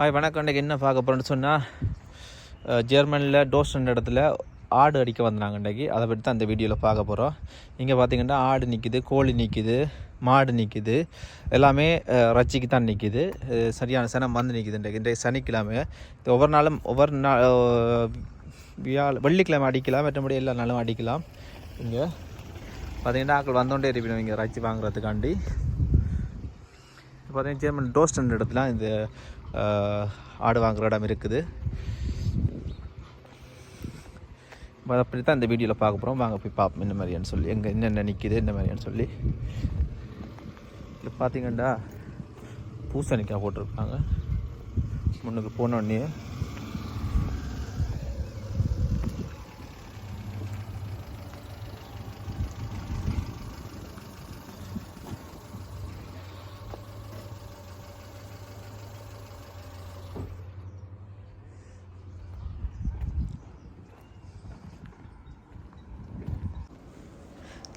Hi வணக்கம். இன்றைக்கி என்ன பார்க்க போகிறோன்னு சொன்னால் ஜெர்மனியில் டோஸ்டன் இடத்துல ஆடு அடிக்க வந்தாங்க இன்றைக்கி. அதை பற்றி தான் இந்த வீடியோவில் பார்க்க போகிறோம் இங்கே பார்த்தீங்கன்னா ஆடு நிற்கிது கோழி நிற்கிது மாடு நிற்கிது எல்லாமே ரச்சிக்கு தான் நிற்கிது சரியான சனம் வந்து நிற்கிது இன்றைக்கு. இன்றைக்கு சனிக்கிழமை. ஒவ்வொரு நாளும் ஒவ்வொரு நாள் வியாழ வெள்ளிக்கிழமை அடிக்கலாம் மற்றபடி எல்லா நாளும் அடிக்கலாம். இங்கே பார்த்தீங்கன்னா ஆக்கள் வந்தோண்டே இருப்பினோம் இங்கே ரச்சி வாங்குறதுக்காண்டி. பார்த்தீங்கன்னா ஜெர்மன் டோஸ்டன் இடத்துல இந்த ஆடு வாங்குற இடம் இருக்குது. அப்படி தான் இந்த வீடியோவில் பார்க்க போகிறோம் வாங்க போய் பார்ப்போம் என்ன மாதிரியான்னு சொல்லி எங்கே என்னென்ன நிற்கிது என்ன மாதிரியான்னு சொல்லி. இப்போ பார்த்தீங்கன்னா பூசணிக்காய் போட்டிருப்பாங்க முன்னுக்கு போனோடனே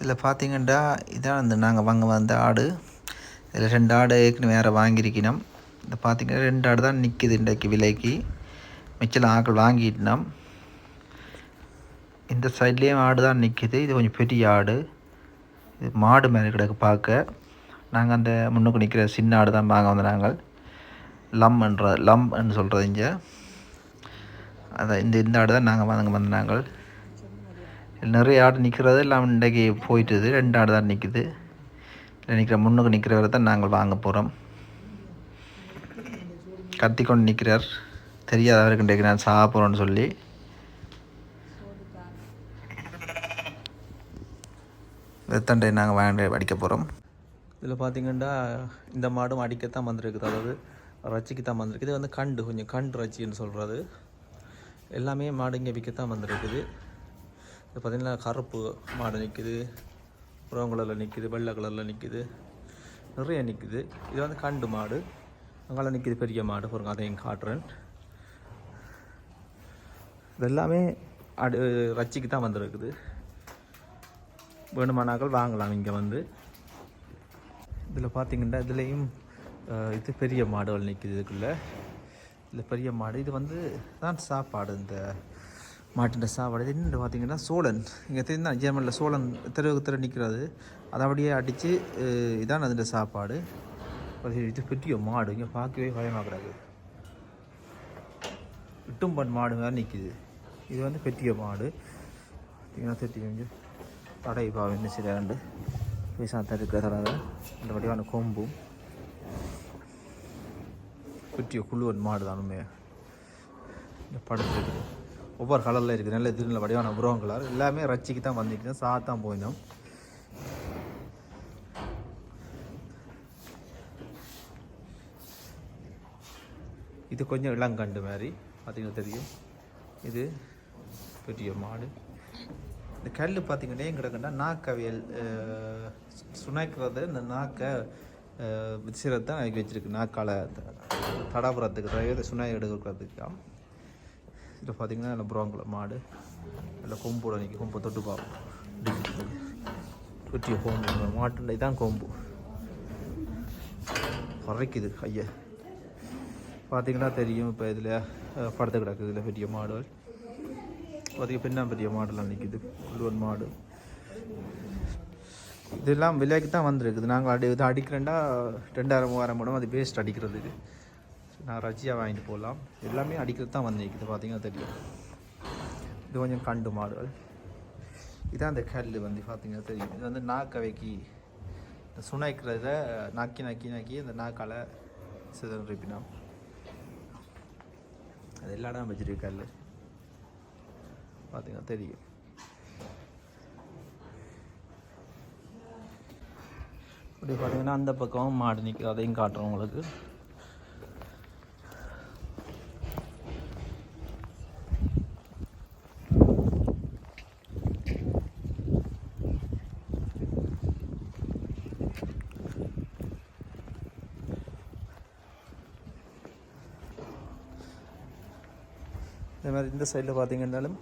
இதில் பார்த்தீங்கன்னா இதான் இந்த நாங்கள் வாங்க வந்த ஆடு. இதில் ரெண்டு ஆடு ஏற்கனவே வேறு வாங்கியிருக்கணும். இந்த பார்த்தீங்கன்னா ரெண்டு ஆடு தான் நிற்கிது இன்றைக்கு விலைக்கு. மிச்சம் ஆக்கள் வாங்கிட்டோம் இந்த சைட்லேயும் ஆடு தான் நிற்கிது இது கொஞ்சம் பெரிய ஆடு. இது மாடு மேலே கிடக்கு பார்க்க. நாங்கள் அந்த முன்னுக்கு நிற்கிற சின்ன ஆடு தான் வாங்க வந்த நாங்கள். லம்ன்ற லம்ன்னு சொல்கிறது இங்கே. அதான் இந்த இந்த ஆடு தான் நாங்கள் வாங்க வந்த நாங்கள். நிறைய ஆடு நிற்கிறது எல்லாம் இன்றைக்கு போயிட்டுது. ரெண்டு ஆடு தான் நிற்குது இல்லை நிற்கிற முன்னுக்கு நிற்கிறவரை தான் நாங்கள் வாங்க போகிறோம் கத்தி கொண்டு நிற்கிறார். தெரியாத அவருக்கு இன்றைக்கு நான் சாப்பிட்றோன்னு சொல்லி. வெத்தண்டை நாங்கள் வாங்க அடிக்க போகிறோம் இதில் பார்த்தீங்கன்னா இந்த மாடும் அடிக்கத்தான் வந்திருக்குது. அதாவது ரச்சிக்கு தான் வந்திருக்கு இது வந்து கண்டு கொஞ்சம் கண்டு ரச்சின்னு சொல்கிறது எல்லாமே மாடு இங்கே விற்கத்தான் வந்திருக்குது. இது பார்த்தீங்கன்னா கருப்பு மாடு நிற்குது ப்ரௌன் கலரில் நிற்குது வெள்ளை கலரில் நிற்குது நிறைய நிற்குது இது வந்து கண்டு மாடு. அங்கெல்லாம் நிற்கிது பெரிய மாடு. பாருங்க அதையும் காட்டுறேன். இதெல்லாமே அடு ரச்சிக்கு தான் வந்துருக்குது. வேணுமானாக்கள் வாங்கலாம் இங்கே வந்து. இதில் பார்த்தீங்கன்னா இதுலேயும் இது பெரிய மாடுகள் நிற்குது இதுக்குள்ளே. இதில் பெரிய மாடு. இது வந்து தான் சாப்பாடு இந்த மாட்டின் சாப்பாடு இது என்னென்னு பார்த்தீங்கன்னா சோழன். இங்கே தெரியுதா? ஜெர்மனில் சோழன் தெருவுக்கு தெரு நிற்கிறது அதை அப்படியே அடித்து இதான் அதில் சாப்பாடு. இது பெரிய மாடு. இங்கே பார்க்கவே பயமாக கிடக்கு இட்டும்பன் மாடு மாதிரி நிற்கிது இது வந்து பெரிய மாடு? பார்த்தீங்கன்னா கொஞ்சம் தடை பாவம் என்ன செய்யறாண்டு பேசாத இருக்கிற தடவை அந்த வடிவான கொம்பும் பெரிய குழுவன் மாடு தான் உண்மையாக இந்த படத்தில் இருக்குது ஒவ்வொரு கலரில் இருக்குது. நல்ல திருநெல்ல வடிவான புரோன் கலர். எல்லாமே ரச்சிக்கு தான் வந்துட்டு சாத்தான் போயிடும். இது கொஞ்சம் இளங்கண்டு மாதிரி. பார்த்தீங்கன்னா தெரியும்? இது பெரிய மாடு. இந்த கல் பார்த்தீங்கன்னா ஏன் கிடக்குன்னா நாக்கவியல் சுனாய்க்கிறது இந்த நாக்கை விசிறதை தான் அதுக்கு வச்சிருக்கு. நாக்கால தடாபுரத்துக்கு சுனை சுனாய் எடுக்கிறதுக்கு இதில் பார்த்தீங்கன்னா நல்ல புறாங்குள மாடு நல்ல கொம்போட நிற்கி கொம்பை தொட்டு பார்ப்போம். வெட்டிய கொம்பு. மாட்டுல இதான் கொம்பு. குறைக்குது ஐயா. பார்த்தீங்கன்னா தெரியும் இப்போ இதில் படுத்து கிடக்குது இதில் பெரிய மாடுகள். பார்த்தீங்க பின்னா பெரிய மாடெல்லாம் நிற்கிது குழுவன் மாடு. இதெல்லாம் விலைக்கு தான் வந்திருக்குது. நாங்கள் அடி இது அடிக்கிறேன்டா ரெண்டாயிரம் மூவாயிரம் மூடம் அது பேஸ்ட் அடிக்கிறதுக்கு நான் ரஜியாக வாங்கிட்டு போகலாம். எல்லாமே அடிக்கிறது தான் வந்து நிற்கிது பார்த்தீங்கன்னா தெரியும். இது கொஞ்சம் கண்டு மாடுகள். இதான் அந்த கல் வந்து பார்த்தீங்கன்னா தெரியும். இது வந்து நாக்கவைக்கு இந்த சுனைக்கிறத நாக்கி நாக்கி நாக்கி அந்த நாக்கால சிதறிப்பினோம் அது எல்லா இடம் வச்சிருக்கு கல் பார்த்தீங்கன்னா தெரியும். இப்படி பார்த்தீங்கன்னா அந்த பக்கம் மாடு நிற்குது அதையும் காட்டுறோம் உங்களுக்கு. இந்த மாதிரி இந்த சைடில் பார்த்தீங்கன்னாலும்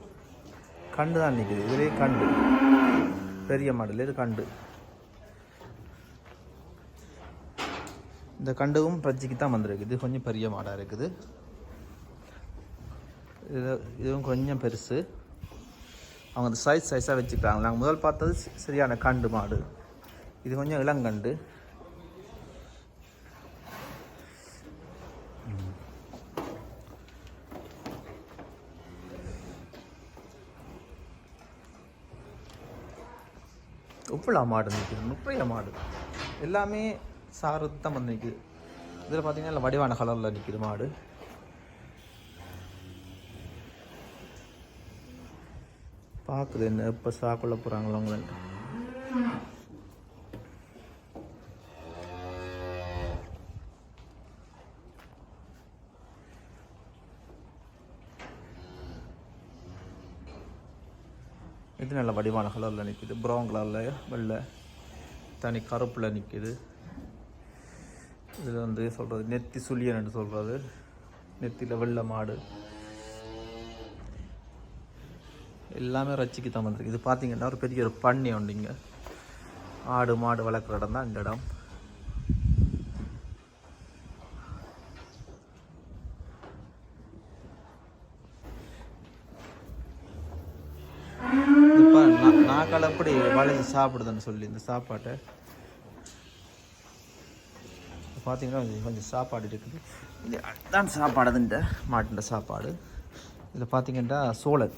கண்டு தான் நிற்குது இதுலேயே கண்டு. பெரிய மாடல். இது கண்டு. இந்த கண்டுவும் பிரச்சிக்கு தான் வந்திருக்கு இது கொஞ்சம் பெரிய மாடாக இருக்குது. இது இதுவும் கொஞ்சம் பெருசு. அவங்க அந்த சைஸ் சைஸாக வச்சுக்கிறாங்க. நாங்கள் முதல் பார்த்தது சரியான கண்டு மாடு. இது கொஞ்சம் இளங்கண்டு. உப்புலா மாடு நிற்குது முப்பைய மாடு எல்லாமே சாரத்தம் தான் வந்து நிற்குது இதில் பார்த்தீங்கன்னா இல்லை வடிவான கலரில் நிற்குது மாடு. பார்க்குது என்ன எப்போ சாக்குள்ள போகிறாங்களோ அவங்கள. இது நல்ல வடிவான கலரில் நிற்கிது. ப்ரௌன் கலரில் வெள்ளை. தனி கருப்பில் நிற்கிது. இதில் வந்து சொல்கிறது நெத்தி சுழியன்னு சொல்கிறது நெத்தியில் வெள்ளை மாடு. எல்லாமே ரச்சிக்கு தான் வந்திருக்கு. இது பார்த்தீங்கன்னா ஒரு பெரிய ஒரு பண்ணி உண்டு இங்கே. ஆடு மாடு வளர்க்குற இடம் தான் இந்த இடம் இப்போ நாக்கால் எப்படி வளைஞ்சு சாப்பிடுதுன்னு சொல்லி இந்த சாப்பாட்டை பார்த்தீங்கன்னா கொஞ்சம் கொஞ்சம் சாப்பாடு இருக்குது. இது தான் சாப்பாடு அது இந்த மாட்டின் சாப்பாடு. இதில் பார்த்தீங்கன்னா சோழன்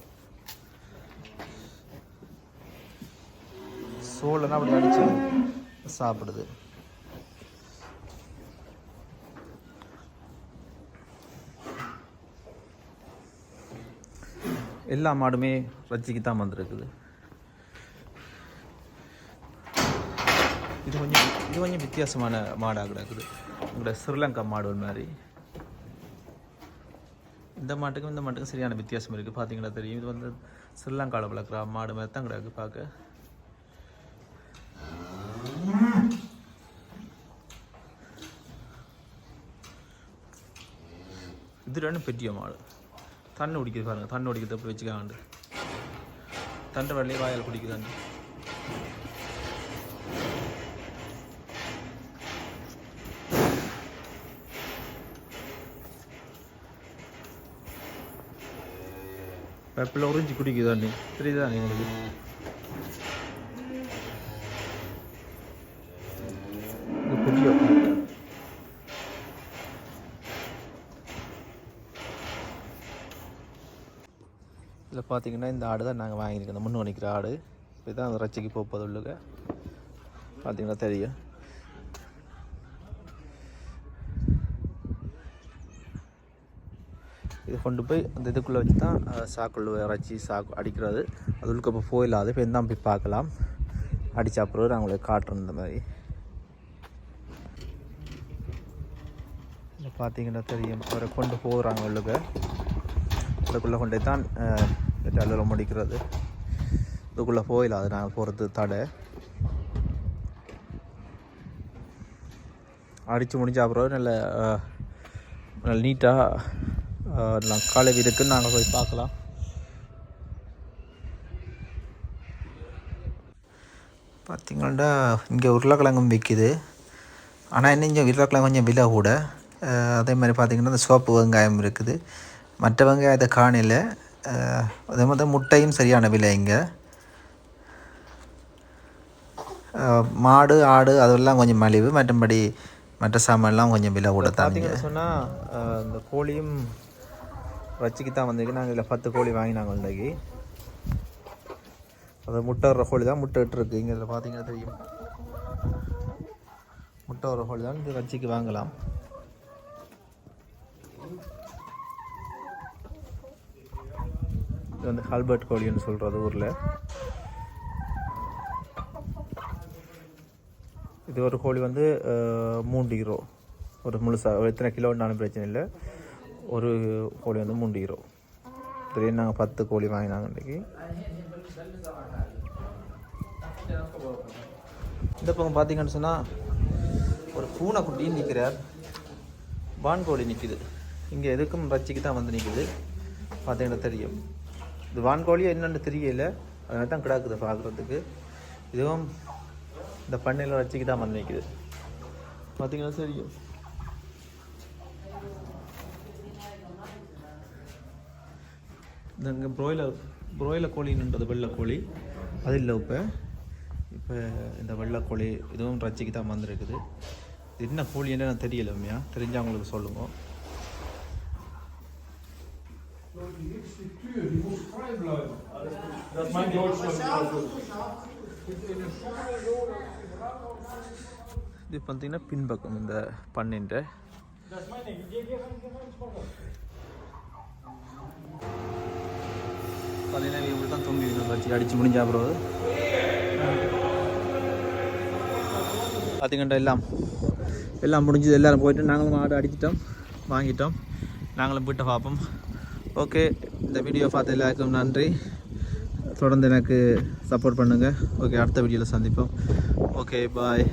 சோளம்னா அப்படி அடிச்சு சாப்பிடுது. எல்லா மாடுமே ரஜிக்கு தான் வந்திருக்குது. இது கொஞ்சம் இது கொஞ்சம் வித்தியாசமான மாடாக கிடக்குது உங்களோட ஸ்ரீலங்கா மாடு ஒரு மாதிரி. இந்த மாட்டுக்கும் இந்த மாட்டுக்கும் சரியான வித்தியாசம் இருக்குது பார்த்தீங்களா தெரியும். இது வந்து ஸ்ரீலங்காவில் வளர்க்குற மாடு மாதிரி தான் கிடக்கு பார்க்க இது ரெண்டும் பெரிய மாடு. தண்ணி குடிக்குது பாருங்கள் தண்ணி குடிக்கிறது எப்படி வச்சுக்காண்டு தண்டை வழியே வாயால் குடிக்குதாண்டு வெப்பில் உறிஞ்சி குடிக்குதாண்டி தெரியுதா நீ உங்களுக்கு? இது இதில் பார்த்தீங்கன்னா இந்த ஆடு தான் நாங்கள் வாங்கியிருக்கோம். இந்த முன்னு நிற்கிற ஆடு. இதுதான் அந்த ரச்சைக்கு போப்பது உள்ளுக. பார்த்தீங்கன்னா தெரியும். இது கொண்டு போய் அந்த இதுக்குள்ளே வச்சு தான் சாக்குள்ள இறச்சி சாக்கு அடிக்கிறது. அது உள்ளுக்கு இப்போ போயிடாது இப்போ தான் போய் பார்க்கலாம். அடித்தா அப்புறம் நான் உங்களுக்கு காட்டுறேன் இந்த மாதிரி. இதில் பார்த்தீங்கன்னா தெரியும். அவரை கொண்டு போகிறாங்க உள்ளுக்க. அதுக்குள்ளே கொண்டு போய் தான் அலுவலம் முடிக்கிறது. இதுக்குள்ளே போயிடலாம் அது நாங்கள் போகிறது தடை. அடித்து முடிஞ்ச அப்புறம் நல்ல நல்ல நீட்டாக காலை இருக்குன்னு நாங்கள் போய் பார்க்கலாம். பார்த்தீங்கன்னா இங்கே உருளைக்கிழங்கும் விற்கிது ஆனால் இன்னும் இங்கே உருளைக்கிழங்கு கொஞ்சம் விலை கூட. அதே மாதிரி பார்த்தீங்கன்னா இந்த சோப்பு வெங்காயம் இருக்குது. மற்ற வெங்காயத்தை காணல. அதே மாதிரி தான் முட்டையும் சரியான விலை இங்கே. மாடு ஆடு அதெல்லாம் கொஞ்சம் மலிவு. மற்றபடி மற்ற சாமான்லாம் கொஞ்சம் விலை கூட தான் சொன்னால் இந்த கோழியும் ரச்சிக்கு தான் வந்திருக்கு. நாங்கள் இதில் பத்து கோழி வாங்கினாங்க இன்றைக்கு. அது முட்டை வர கோழி தான் முட்டை இட்டுருக்கு. இங்கே இதில் பார்த்தீங்கன்னா தெரியும். முட்டை வர கோழி தான் இது ரச்சிக்கு வாங்கலாம். இது வந்து ஹால்பர்ட் கோழின்னு சொல்கிறது ஊரில். இது ஒரு கோழி வந்து மூன்று கிலோ. ஒரு முழுசாக எத்தனை கிலோன்னாலும் பிரச்சனை இல்லை. ஒரு கோழி வந்து மூன்று கிலோ இதுலேயே நாங்கள் பத்து கோழி வாங்கினாங்க இன்றைக்கி இந்த பக்கம் பார்த்தீங்கன்னு சொன்னால் ஒரு பூனைக்குட்டியும் நிற்கிறார் வான்கோழி நிற்கிது இங்கே எதுக்கும் ரச்சிக்கு தான் வந்து நிற்கிது பார்த்தீங்கன்னா தெரியும் இது வான்கோழி என்னென்னு தெரியல அதனால தான் கிடக்குது பார்க்குறதுக்கு இதுவும் இந்த பண்ணையில் ரச்சிக்கு தான் வந்து நிற்கிது பார்த்தீங்கன்னா தெரியும் இங்கே ப்ரோய்லர் ப்ரோயிலர் கோழின்றது வெள்ளைக்கோழி அது இல்லை இப்போ இப்போ இந்த வெள்ளைக்கோழி இதுவும் ரச்சிக்கு தான் வந்திருக்குது. இது என்ன கோழி என்ன தெரியல உண்மையா தெரிஞ்சால் அவங்களுக்கு சொல்லுங்க. இது பார்த்தீங்கன்னா பின்பக்கம் இந்த பண்ணின்ற. பார்த்தீங்கன்னா இப்படி தான் தொங்கி வச்சு அடித்து முடிஞ்சா அப்புறம் பார்த்தீங்கன்னா எல்லாம். எல்லாம் முடிஞ்சது. எல்லாரும் போயிட்டு நாங்களும் ஆடு அடிச்சிட்டோம் வாங்கிட்டோம். நாங்களும் போயிட்டு பார்ப்போம். ஓகே இந்த வீடியோ பார்த்த எல்லாருக்கும் நன்றி. தொடர்ந்து எனக்கு சப்போர்ட் பண்ணுங்கள் ஓகே அடுத்த வீடியோவில் சந்திப்போம். Okay bye